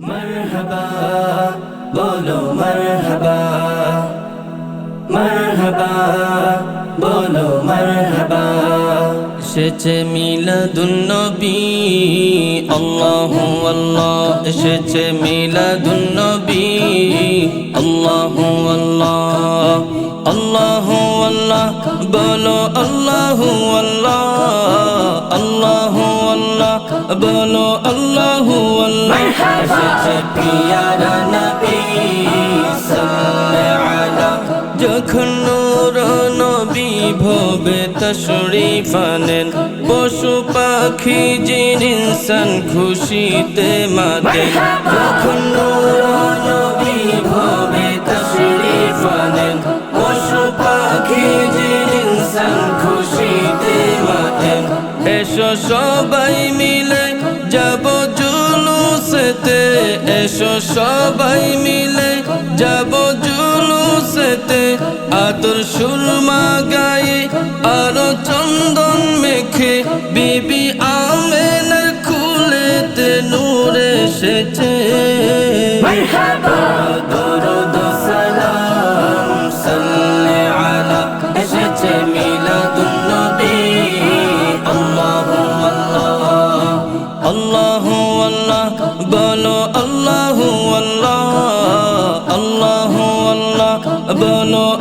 মারহাবা বলো মারহাবা মারহাবা বলো মারহাবা এসেছে মিলাদুন্নবী, আল্লাহু আল্লাহ। এসেছে মিলাদুন্নবী, আল্লাহু আল্লাহ। আল্লাহু আল্লাহ, বলো আল্লাহু। যখন নূর নবী ভবে তশরিফ আনেন পশু পাখি জিন ইনসান খুশিতে মাতেন যখন নূর নবী ভবে তশরিফ আনেন পশু পাখি জিন ইনসান খুশিতে মাতেন। এসো সবাই মিলে এসো সবাই মিলে যাব জুলুসেতে। আতর সুরমা গায়ে, আরও চন্দন মেখে, বিবি আমেনার খুলেতে নূর এসেছে।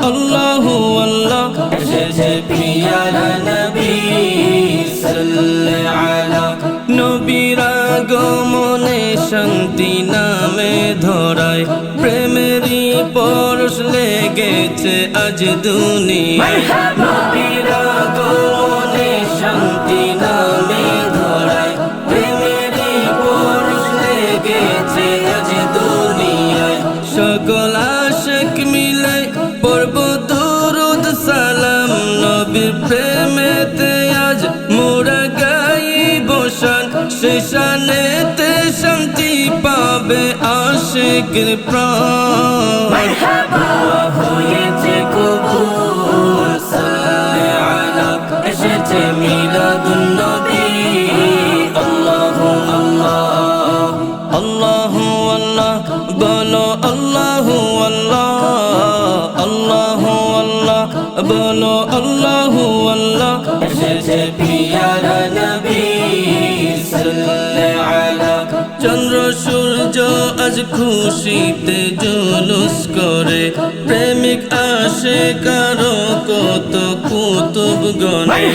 আল্লাহু আল্লাহ এসেছে পিয়ারা নবী আলা নবীর আগমনে শান্তি নামে ধরায়। প্রেমেরই পরশ লেগেছে আজ দুনিয়ায়। শেষানেতে শান্তি পাবে আশিকের প্রাণ দোয়া হয়েছে কবুল সাল্লি আলা এসেছে মিলাদুন নবী আল্লাহু আল্লাহ আল্লাহু আল্লাহ বলো আল্লাহু আল্লাহ আল্লাহু আল্লাহ বলো আল্লাহু আল্লাহ এসেছে সূর্য আজ খুশিতে জুলুস করে। প্রেমিক আসে কারও কত কুতুব গণে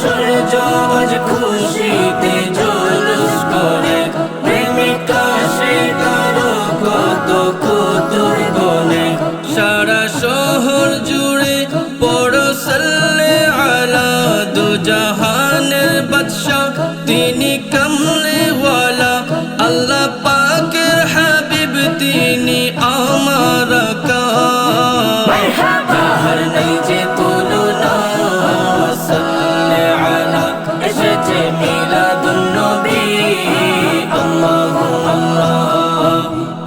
সূর্য আজ খুশিতে জুলুস করে। প্রেমিক আসে কারও কত কুতুব গনে। সারা শহর জুড়ে পড়ো সাল্লে আলা দু জাহানের বাদশাহ। তিনি কমলে কাহার নেই যে তুলনা সাল্লে আলা এসেছে মিলাদুন নবী আল্লাহু আল্লাহ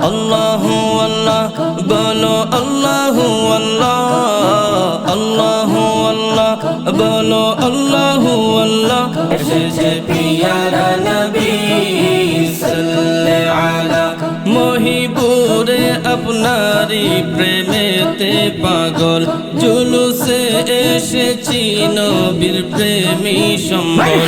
আল্লাহু আল্লাহ বলো আল্লাহু আল্লাহ আল্লাহু আল্লাহ বলো আল্লাহু আল্লাহ এসেছে পিয়ারা নবী সাল্লাল্লাহু আলা মহিবুরে আপনারি প্রেমেতে পাগল। জুলুসে এসেছি নবীর প্রেমী সম্বল।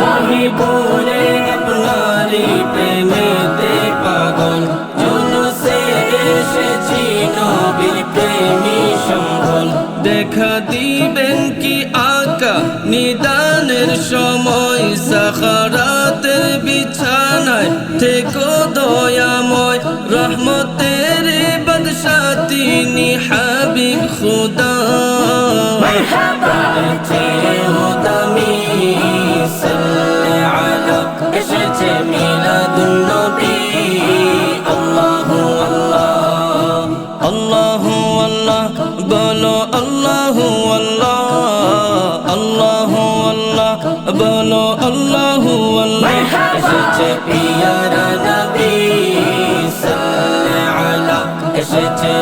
মহিবুরে আপনারি প্রেমেতে পাগল। জুলুসে এসেছি নবীর প্রেমী সম্বল। দেখা দিবেন কি আকা নিদানের সময়? সাখারাতের বিছানায় থেকো দয়াময়। রহমতের তিনি হাবিব খুদা এসেছে মিলাদুন নবী আল্লাহু আল্লাহ আল্লাহু আল্লাহ বলো আল্লাহু আল্লাহ আল্লাহু আল্লাহ বলো আল্লাহু আল্লাহ এসেছে পিয়ারা নবী সাল্লাল্লাহু আলা এসেছে